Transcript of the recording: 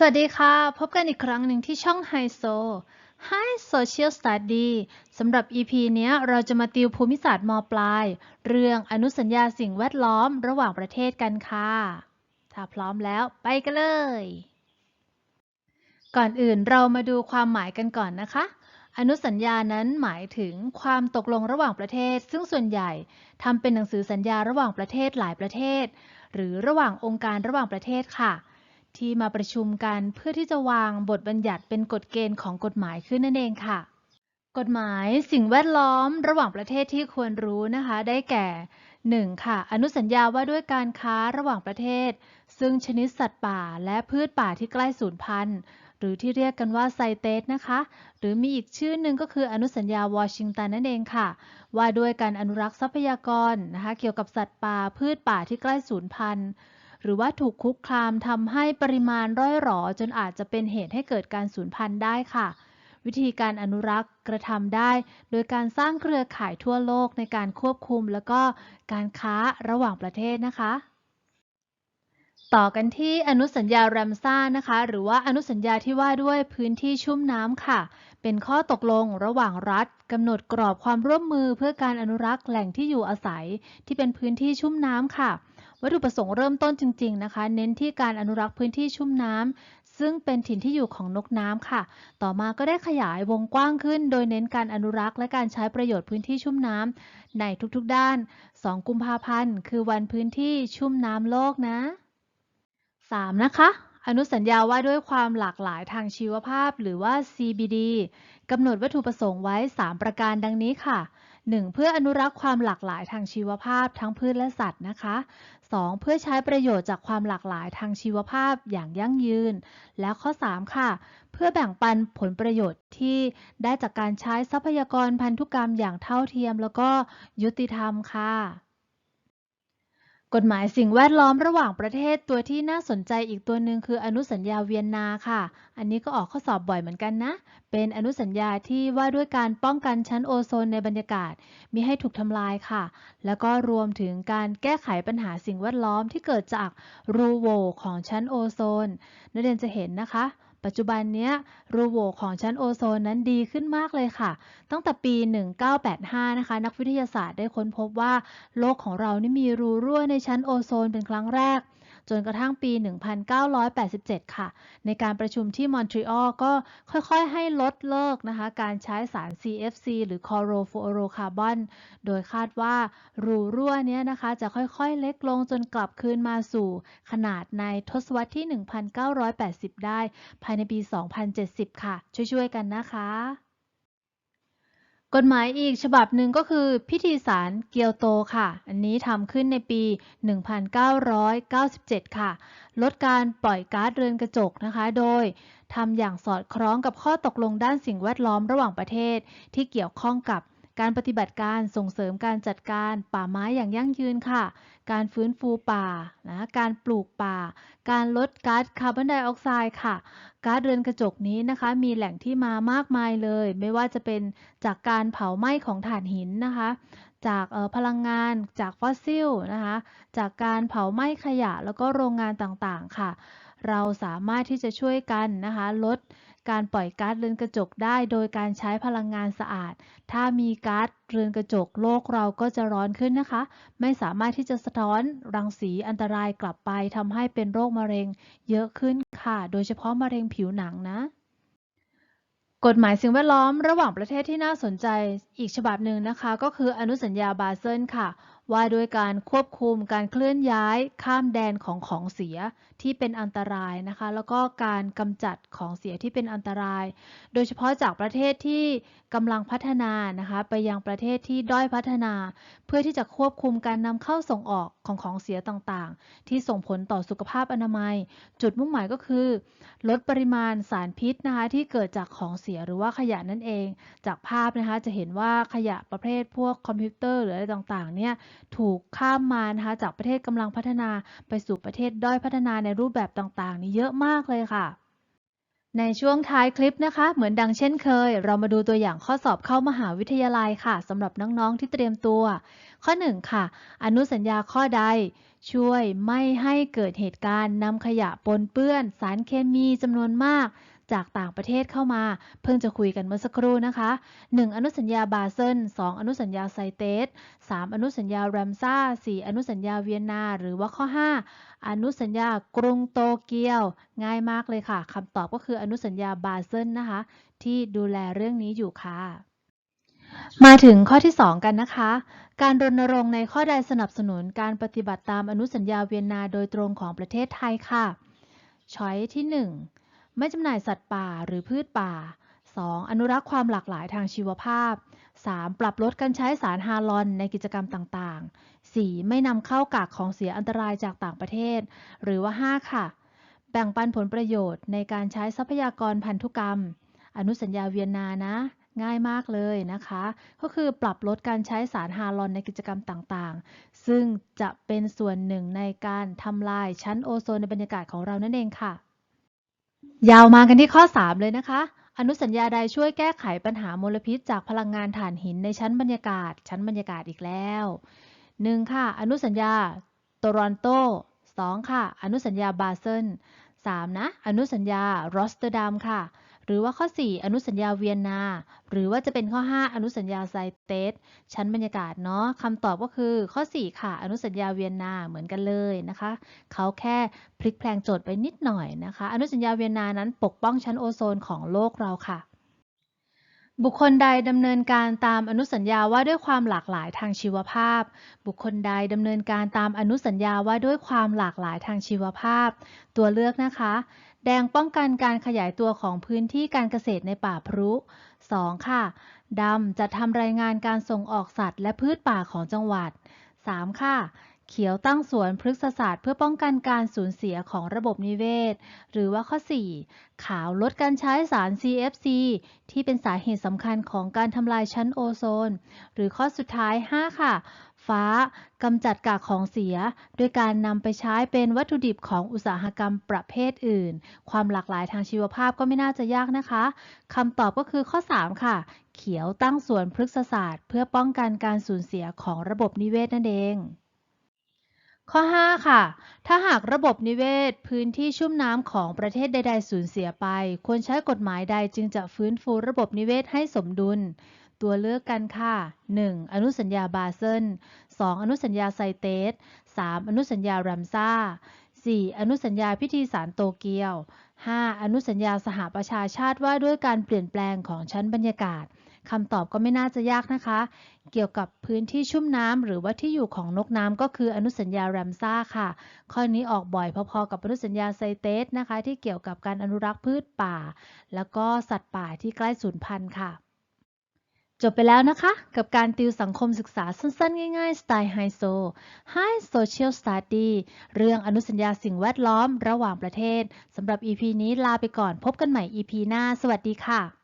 สวัสดีค่ะ พบกันอีกครั้งหนึ่งที่ช่อง h i s o Hi Social Study สำหรับ EP เนี้ยเราจะมาติวภูมิศาสตร์มปลาย เรื่องอนุสัญญาสิ่งแวดล้อมระหว่างประเทศกันค่ะ ถ้าพร้อมแล้วไปกันเลย ก่อนอื่นเรามาดูความหมายกันก่อนนะคะ อนุสัญญานั้นหมายถึงความตกลงระหว่างประเทศ ซึ่งส่วนใหญ่ทำเป็นหนังสือสัญญาระหว่างประเทศหลายประเทศ หรือระหว่างองค์การระหว่างประเทศค่ะ ที่มาประชุมกันเพื่อที่จะวางบทบัญญัติเป็นกฎเกณฑ์ของกฎหมายขึ้นนั่นเองค่ะ กฎหมายสิ่งแวดล้อมระหว่างประเทศที่ควรรู้นะคะ ได้แก่ 1. ค่ะ อนุสัญญาว่าด้วยการค้าระหว่างประเทศ ซึ่งชนิดสัตว์ป่าและพืชป่าที่ใกล้สูญพันธุ์ หรือที่เรียกกันว่าไซเตสนะคะ หรือมีอีกชื่อหนึ่งก็คืออนุสัญญาวอชิงตันนั่นเองค่ะ ว่าด้วยการอนุรักษ์ทรัพยากรนะคะ เกี่ยวกับสัตว์ป่าพืชป่าที่ใกล้สูญพันธุ์ หรือว่าถูกคุกคามทำให้ปริมาณร่อยหรอจนอาจจะเป็นเหตุให้เกิดการสูญพันธุ์ได้ค่ะ วิธีการอนุรักษ์กระทำได้ โดยการสร้างเครือข่ายทั่วโลกในการควบคุม แล้วก็การค้าระหว่างประเทศนะคะต่อกันที่อนุสัญญาแรมซ่านะคะ หรือว่าอนุสัญญาที่ว่าด้วยพื้นที่ชุ่มน้ำค่ะ เป็นข้อตกลงระหว่างรัฐกำหนดกรอบความร่วมมือเพื่อการอนุรักษ์แหล่งที่อยู่อาศัย ที่เป็นพื้นที่ชุ่มน้ำค่ะ วัตถุประสงค์เริ่มต้นจริง ๆ นะคะ เน้นที่การอนุรักษ์พื้นที่ชุ่มน้ำซึ่งเป็นถิ่นที่อยู่ของนกน้ำค่ะ ต่อมาก็ได้ขยายวงกว้างขึ้น โดยเน้นการอนุรักษ์และการใช้ประโยชน์พื้นที่ชุ่มน้ำในทุกๆด้าน 2 กุมภาพันธ์ คือวันพื้นที่ชุ่มน้ำโลกนะ 3. นะคะอนุสัญญาว่าด้วยความหลากหลายทางชีวภาพหรือว่า CBD กำหนดวัตถุประสงค์ไว้ 3 ประการดังนี้ค่ะ 1. เพื่ออนุรักษ์ความหลากหลายทางชีวภาพทั้งพืชและสัตว์นะคะ 2. เพื่อใช้ประโยชน์จากความหลากหลายทางชีวภาพอย่างยั่งยืน และข้อ 3 ค่ะ เพื่อแบ่งปันผลประโยชน์ที่ได้จากการใช้ทรัพยากรพันธุกรรมอย่างเท่าเทียม แล้วก็ยุติธรรมค่ะ กฎหมายสิ่งแวดล้อมระหว่างประเทศตัวที่น่าสนใจอีกตัวหนึ่งคืออนุสัญญาเวียนนาค่ะ อันนี้ก็ออกข้อสอบบ่อยเหมือนกันนะ เป็นอนุสัญญาที่ว่าด้วยการป้องกันชั้นโอโซนในบรรยากาศมิให้ถูกทำลายค่ะ แล้วก็รวมถึงการแก้ไขปัญหาสิ่งแวดล้อมที่เกิดจากรูโหว่ของชั้นโอโซนนักเรียนจะเห็นนะคะ ปัจจุบันเนี้ยรูโหว่ของชั้นโอโซนนั้นดีขึ้นมากเลยค่ะ ตั้งแต่ปี 1985 นะคะ นักวิทยาศาสตร์ได้ค้นพบว่า โลกของเรานี่มีรูรั่วในชั้นโอโซนเป็นครั้งแรก จนกระทั่งปี 1987 ค่ะ ในการประชุมที่มอนทรีออลก็ค่อยๆ ให้ลดเลิกนะคะ การใช้สาร CFC หรือ chlorofluorocarbon โดยคาดว่ารูรั่วเนี้ยนะคะ จะค่อยๆ เล็กลงจนกลับคืนมาสู่ขนาดในทศวรรษที่ 1980 ได้ ภายในปี 2070 ค่ะ ช่วยๆ กันนะคะ กฎหมายอีกฉบับหนึ่งก็คือพิธีสารเกียวโตค่ะ อันนี้ทำขึ้นในปี 1997 ค่ะ ลดการปล่อยก๊าซเรือนกระจกนะคะ โดยทำอย่างสอดคล้องกับข้อตกลงด้านสิ่งแวดล้อมระหว่างประเทศที่เกี่ยวข้องกับ การปฏิบัติการส่งเสริมการจัดการป่าไม้อย่างยั่งยืนค่ะ การฟื้นฟูป่านะการปลูกป่า การลดก๊าซคาร์บอนไดออกไซด์ค่ะก๊าซเรือนกระจกนี้นะคะ มีแหล่งที่มามากมายเลย ไม่ว่าจะเป็นจากการเผาไหม้ของถ่านหินนะคะ จากพลังงานจากฟอสซิลนะคะ จากการเผาไหม้ขยะแล้วก็โรงงานต่างๆค่ะ เราสามารถที่จะช่วยกันนะคะลด การปล่อยก๊าซเรือนกระจกได้โดยการใช้พลังงานสะอาด ถ้ามีก๊าซเรือนกระจกโลกเราก็จะร้อนขึ้นนะคะ ไม่สามารถที่จะสะท้อนรังสีอันตรายกลับไปทำให้เป็นโรคมะเร็ง เยอะขึ้นค่ะ โดยเฉพาะมะเร็งผิวหนังนะกฎหมายสิ่งแวดล้อมระหว่างประเทศที่น่าสนใจอีกฉบับหนึ่งนะคะ ก็คืออนุสัญญาบาเซิลค่ะ ว่าด้วยการควบคุมการเคลื่อนย้ายข้ามแดนของของเสียที่เป็นอันตรายนะคะ แล้วก็การกำจัดของเสียที่เป็นอันตราย โดยเฉพาะจากประเทศที่กำลังพัฒนานะคะไปยังประเทศที่ด้อยพัฒนา เพื่อที่จะควบคุมการนำเข้าส่งออกของของเสียต่างๆ ที่ส่งผลต่อสุขภาพอนามัย จุดมุ่งหมายก็คือ ลดปริมาณสารพิษนะคะที่เกิดจากของเสียหรือว่าขยะนั่นเอง จากภาพนะคะจะเห็นว่าขยะประเภทพวกคอมพิวเตอร์หรืออะไรต่างๆเนี่ยถูกข้ามมานะคะจากประเทศกำลังพัฒนาไปสู่ประเทศด้อยพัฒนาในรูปแบบต่างๆ นี่เยอะมากเลยค่ะ ในช่วงท้ายคลิปนะคะ เหมือนดังเช่นเคย เรามาดูตัวอย่างข้อสอบเข้ามหาวิทยาลัยค่ะสำหรับน้องๆที่เตรียมตัว ข้อ 1 ค่ะ อนุสัญญาข้อใดช่วยไม่ให้เกิดเหตุการณ์นำขยะปนเปื้อน สารเคมีจำนวนมาก จากต่างประเทศเข้ามา เพิ่งจะคุยกันเมื่อสักครู่นะคะ 1. อนุสัญญาบาเซล 2. อนุสัญญาไซเตส 3. อนุสัญญาแรมซ่า 4. อนุสัญญาเวียนนา หรือว่าข้อ 5 อนุสัญญากรุงโตเกียว ง่ายมากเลยค่ะคำตอบก็คืออนุสัญญาบาเซลนะคะ ที่ดูแลเรื่องนี้อยู่ค่ะมาถึงข้อที่ 2 กันนะคะ การรณรงค์ในข้อใดสนับสนุนการปฏิบัติตามอนุสัญญาเวียนนาโดยตรงของประเทศไทยค่ะ ช้อยที่ 1 ไม่จำหน่ายสัตว์ป่าหรือพืชป่า 2. อนุรักษ์ความหลากหลายทางชีวภาพ 3. ปรับลดการใช้สารฮาลอนในกิจกรรมต่างๆ 4. ไม่นำเข้ากากของเสียอันตรายจากต่างประเทศ หรือว่า 5 ค่ะ แบ่งปันผลประโยชน์ในการใช้ทรัพยากรพันธุกรรม อนุสัญญาเวียนนานะ ง่ายมากเลยนะคะ ก็คือปรับลดการใช้สารฮาลอนในกิจกรรมต่างๆ ซึ่งจะเป็นส่วนหนึ่งในการทำลายชั้นโอโซนในบรรยากาศของเรานั่นเองค่ะ ยาวมากันที่ข้อ 3 เลยนะคะ อนุสัญญาใดช่วยแก้ไขปัญหามลพิษจากพลังงานถ่านหินในชั้นบรรยากาศ ชั้นบรรยากาศอีกแล้ว 1. ค่ะ อนุสัญญาโตรอนโต 2. ค่ะ อนุสัญญาบาเซล 3. นะ อนุสัญญารอสเตอร์ดัมค่ะ หรือว่าข้อ 4 อนุสัญญาเวียนนา หรือว่าจะเป็นข้อ 5 อนุสัญญาไซเตสชั้นบรรยากาศเนาะคำตอบก็คือข้อ 4 ค่ะ อนุสัญญาเวียนนาเหมือนกันเลยนะคะเขาแค่พลิกแพลงโจทย์ไปนิดหน่อยนะคะ อนุสัญญาเวียนนานั้นปกป้องชั้นโอโซนของโลกเราค่ะ บุคคลใดดำเนินการตามอนุสัญญาว่าด้วยความหลากหลายทางชีวภาพ บุคคลใดดำเนินการตามอนุสัญญาว่าด้วยความหลากหลายทางชีวภาพ ตัวเลือกนะคะ แดงป้องกันการขยายตัวของพื้นที่การเกษตรในป่าพรุ 2. ค่ะดำจะทำรายงานการส่งออกสัตว์ และพืชป่าของจังหวัด 3. ค่ะ เขียวตั้งสวนพฤกษศาสตร์เพื่อป้องกันการสูญเสียของระบบนิเวศ หรือว่าข้อ 4 ขาวลดการใช้สาร CFC ที่เป็นสาเหตุสำคัญของการทำลายชั้นโอโซน หรือข้อสุดท้าย 5 ค่ะ ฟ้ากำจัดกากของเสีย ด้วยการนำไปใช้เป็นวัตถุดิบของอุตสาหกรรมประเภทอื่น ความหลากหลายทางชีวภาพก็ไม่น่าจะยากนะคะคำตอบก็คือข้อ 3 ค่ะ เขียวตั้งสวนพฤกษศาสตร์ เพื่อป้องกันการสูญเสียของระบบนิเวศนั่นเอง ข้อ 5 ค่ะ ถ้าหากระบบนิเวศ พื้นที่ชุ่มน้ำของประเทศใด ๆ สูญเสียไป ควรใช้กฎหมายใดจึงจะฟื้นฟูระบบนิเวศให้สมดุล ตัวเลือกกันค่ะ 1. อนุสัญญาบาเซล 2. อนุสัญญาไซเตส 3. อนุสัญญารัมซ่า 4. อนุสัญญาพิธีสารโตเกียว 5. อนุสัญญาสหประชาชาติว่าด้วยการเปลี่ยนแปลงของชั้นบรรยากาศคำตอบก็ไม่น่าจะยากนะคะ เกี่ยวกับพื้นที่ชุ่มน้ำหรือว่าที่อยู่ของนกน้ำก็คืออนุสัญญาแรมซ่าค่ะ ข้อนี้ออกบ่อยพอๆกับอนุสัญญาไซเตสนะคะ ที่เกี่ยวกับการอนุรักษ์พืชป่า แล้วก็สัตว์ป่าที่ใกล้สูญพันธุ์ค่ะ จบไปแล้วนะคะ กับการติวสังคมศึกษาสั้นๆ ง่ายๆ สไตล์ไฮโซ High Social Study เรื่องอนุสัญญาสิ่งแวดล้อมระหว่างประเทศสำหรับ EP นี้ลาไปก่อนพบกันใหม่ EP หน้า สวัสดีค่ะ